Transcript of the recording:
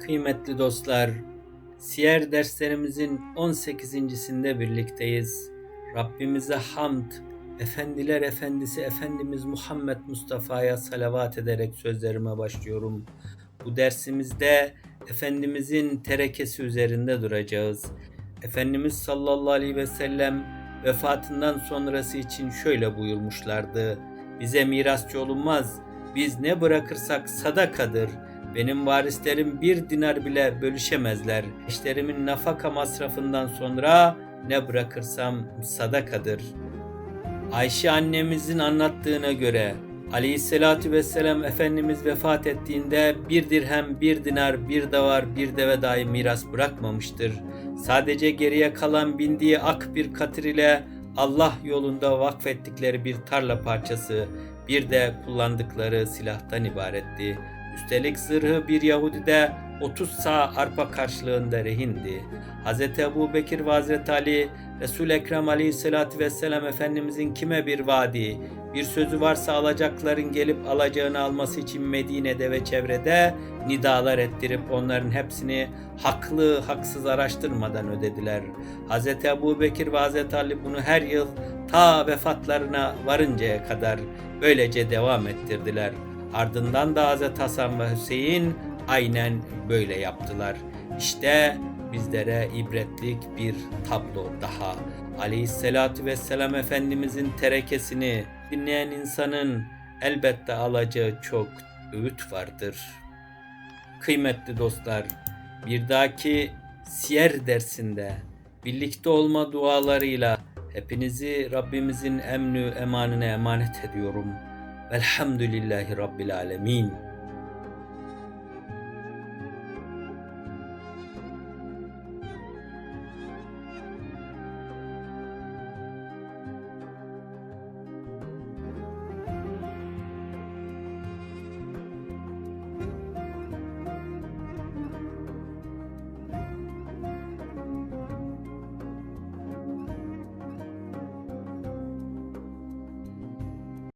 Kıymetli dostlar, Siyer derslerimizin 18.sinde birlikteyiz. Rabbimize hamd, Efendiler Efendisi Efendimiz Muhammed Mustafa'ya salavat ederek sözlerime başlıyorum. Bu dersimizde Efendimizin terekesi üzerinde duracağız. Efendimiz sallallahu aleyhi ve sellem vefatından sonrası için şöyle buyurmuşlardı. Bize mirasçı olunmaz, biz ne bırakırsak sadakadır. Benim varislerim bir dinar bile bölüşemezler. Eşlerimin nafaka masrafından sonra ne bırakırsam sadakadır. Ayşe annemizin anlattığına göre Aleyhisselatü Vesselam Efendimiz vefat ettiğinde bir dirhem, bir dinar, bir davar, bir deve dahi miras bırakmamıştır. Sadece geriye kalan bindiği ak bir katır ile Allah yolunda vakfettikleri bir tarla parçası, bir de kullandıkları silahtan ibaretti. Üstelik zırhı bir Yahudide 30 sağ arpa karşılığında rehindi. Hz. Ebu Bekir ve Hz. Ali, Resul Ekrem Aleyhisselatü Vesselam Efendimizin kime bir vaadi, bir sözü varsa alacakların gelip alacağını alması için Medine'de ve çevrede nidalar ettirip onların hepsini haklı haksız araştırmadan ödediler. Hz. Ebu Bekir ve Hz. Ali bunu her yıl ta vefatlarına varıncaya kadar böylece devam ettirdiler. Ardından da Hz. Hasan ve Hüseyin aynen böyle yaptılar. İşte bizlere ibretlik bir tablo daha. Aleyhisselatü Vesselam Efendimizin terekesini dinleyen insanın elbette alacağı çok öğüt vardır. Kıymetli dostlar, bir dahaki siyer dersinde birlikte olma dualarıyla hepinizi Rabbimizin emnü emanine emanet ediyorum. Velhamdülillahi Rabbil Alemin.